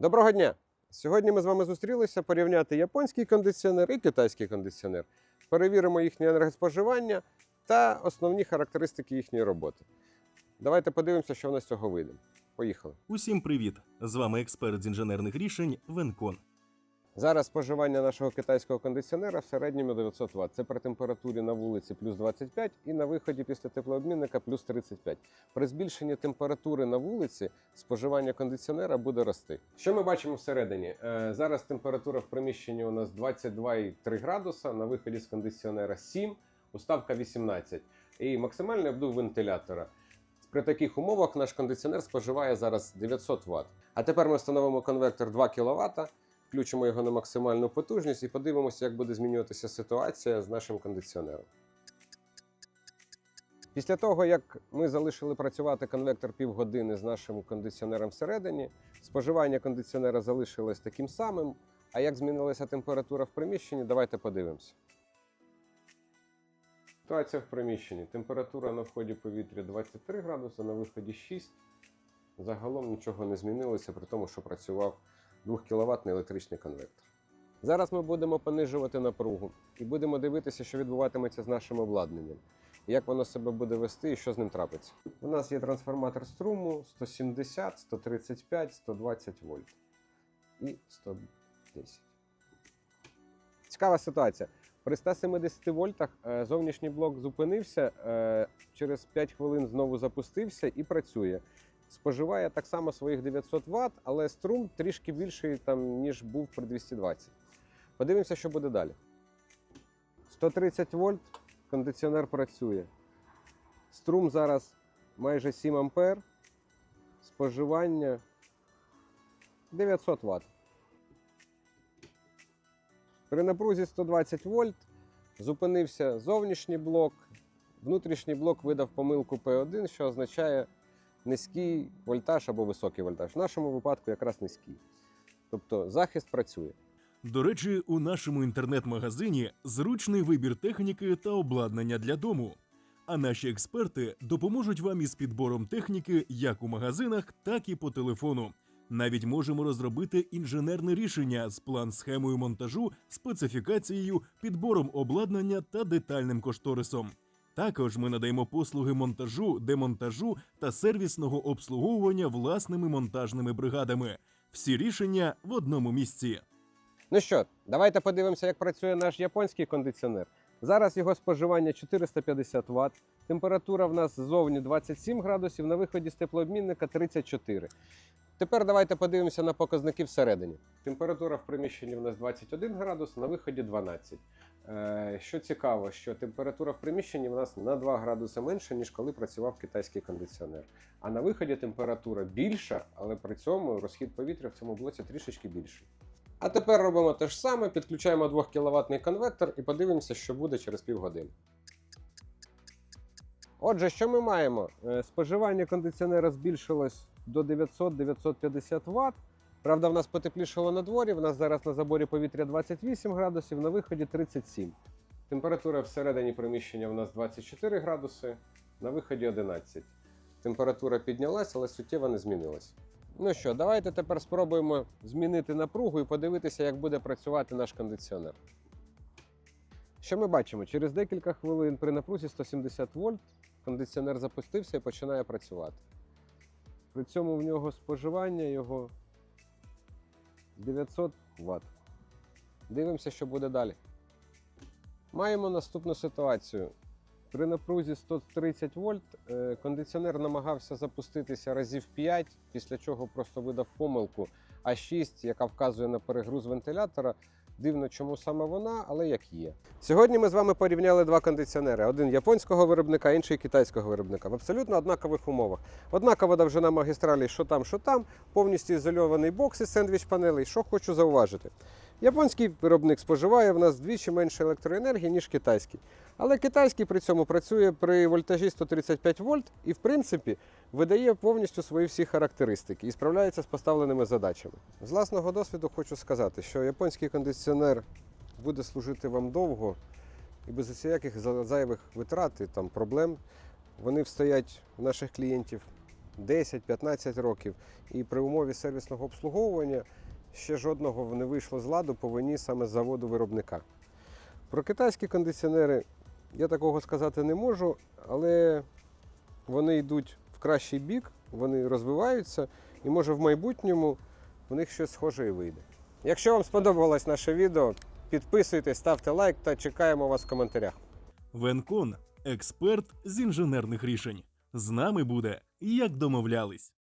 Доброго дня! Сьогодні ми з вами зустрілися порівняти японський кондиціонер і китайський кондиціонер. Перевіримо їхнє енергоспоживання та основні характеристики їхньої роботи. Давайте подивимося, що в нас з цього вийде. Поїхали. Усім привіт! З вами експерт з інженерних рішень Венкон. Зараз споживання нашого китайського кондиціонера в середньому 900 Вт. Це при температурі на вулиці плюс 25 і на виході після теплообмінника плюс 35. При збільшенні температури на вулиці споживання кондиціонера буде рости. Що ми бачимо всередині? Е, Зараз температура в приміщенні у нас 22,3 градуса, на виході з кондиціонера 7, уставка 18 і максимальний обдув вентилятора. При таких умовах наш кондиціонер споживає зараз 900 Вт. А тепер ми встановимо конвертор 2 кВт. Включимо його на максимальну потужність і подивимося, як буде змінюватися ситуація з нашим кондиціонером. Після того, як ми залишили працювати конвектор півгодини з нашим кондиціонером всередині, споживання кондиціонера залишилось таким самим. А як змінилася температура в приміщенні, давайте подивимося. Ситуація в приміщенні. Температура на вході повітря 23 градуси, на виході 6. Загалом нічого не змінилося, при тому, що працював 2 кВт електричний конвектор. Зараз ми будемо понижувати напругу і будемо дивитися, що відбуватиметься з нашим обладнанням, як воно себе буде вести і що з ним трапиться. У нас є трансформатор струму 170, 135, 120 вольт і 110. Цікава ситуація. При 170 вольтах е, зовнішній блок зупинився, е, через 5 хвилин знову запустився і працює споживає так само своїх 900 Вт, але струм трішки більший, там, ніж був при 220. Подивимося, що буде далі. 130 вольт, кондиціонер працює. Струм зараз майже 7 ампер. Споживання 900 Вт. При напрузі 120 вольт зупинився зовнішній блок. Внутрішній блок видав помилку P1, що означає низький вольтаж або високий вольтаж. В нашому випадку якраз низький. Тобто захист працює. До речі, у нашому інтернет-магазині зручний вибір техніки та обладнання для дому. А наші експерти допоможуть вам із підбором техніки як у магазинах, так і по телефону. Навіть можемо розробити інженерне рішення з план-схемою монтажу, специфікацією, підбором обладнання та детальним кошторисом. Також ми надаємо послуги монтажу, демонтажу та сервісного обслуговування власними монтажними бригадами. Всі рішення в одному місці. Ну що, давайте подивимося, як працює наш японський кондиціонер. Зараз його споживання 450 Вт. Температура в нас ззовні 27 градусів, на виході з теплообмінника 34. Тепер давайте подивимося на показники всередині. Температура в приміщенні в нас 21 градус, на виході 12. Е, Що цікаво, що температура в приміщенні в нас на 2 градуси менше, ніж коли працював китайський кондиціонер. А на виході температура більша, але при цьому розхід повітря в цьому блоці трішечки більший. А тепер робимо те ж саме, підключаємо 2 кВт конвектор і подивимося, що буде через півгодини. Отже, що ми маємо? Е, Споживання кондиціонера збільшилось до 900-950 Вт. Правда, в нас потеплішало на дворі. В нас зараз на заборі повітря 28 градусів, на виході 37. Температура всередині приміщення в нас 24 градуси, на виході 11. Температура піднялась, але суттєво не змінилась. Ну що, давайте тепер спробуємо змінити напругу і подивитися, як буде працювати наш кондиціонер. Що ми бачимо? Через декілька хвилин при напрузі 170 вольт кондиціонер запустився і починає працювати. При цьому в нього споживання його 900 Вт. Дивимося, що буде далі. Маємо наступну ситуацію. При напрузі 130 вольт е, кондиціонер намагався запуститися разів 5, після чого просто видав помилку А6, яка вказує на перегруз вентилятора. Дивно, чому саме вона, але як є. Сьогодні ми з вами порівняли два кондиціонери: один японського виробника, інший китайського виробника в абсолютно однакових умовах. Однакова довжина магістралі, що там, що там, повністю ізольований бокс із сендвіч панелей. Що хочу зауважити. Японський виробник споживає в нас вдвічі менше електроенергії, ніж китайський. Але китайський при цьому працює при вольтажі 135 вольт і, в принципі, видає повністю свої всі характеристики і справляється з поставленими задачами. З власного досвіду хочу сказати, що японський кондиціонер буде служити вам довго і без усяких за- зайвих витрат і там проблем. Вони встоять у наших клієнтів 10-15 років. І при умові сервісного обслуговування ще жодного не вийшло з ладу по вині саме з заводу виробника. Про китайські кондиціонери я такого сказати не можу, але вони йдуть в кращий бік, вони розвиваються, і може в майбутньому в них щось схоже і вийде. Якщо вам сподобалось наше відео, підписуйтесь, ставте лайк та чекаємо вас в коментарях. Венкон експерт з інженерних рішень. З нами буде, як домовлялись.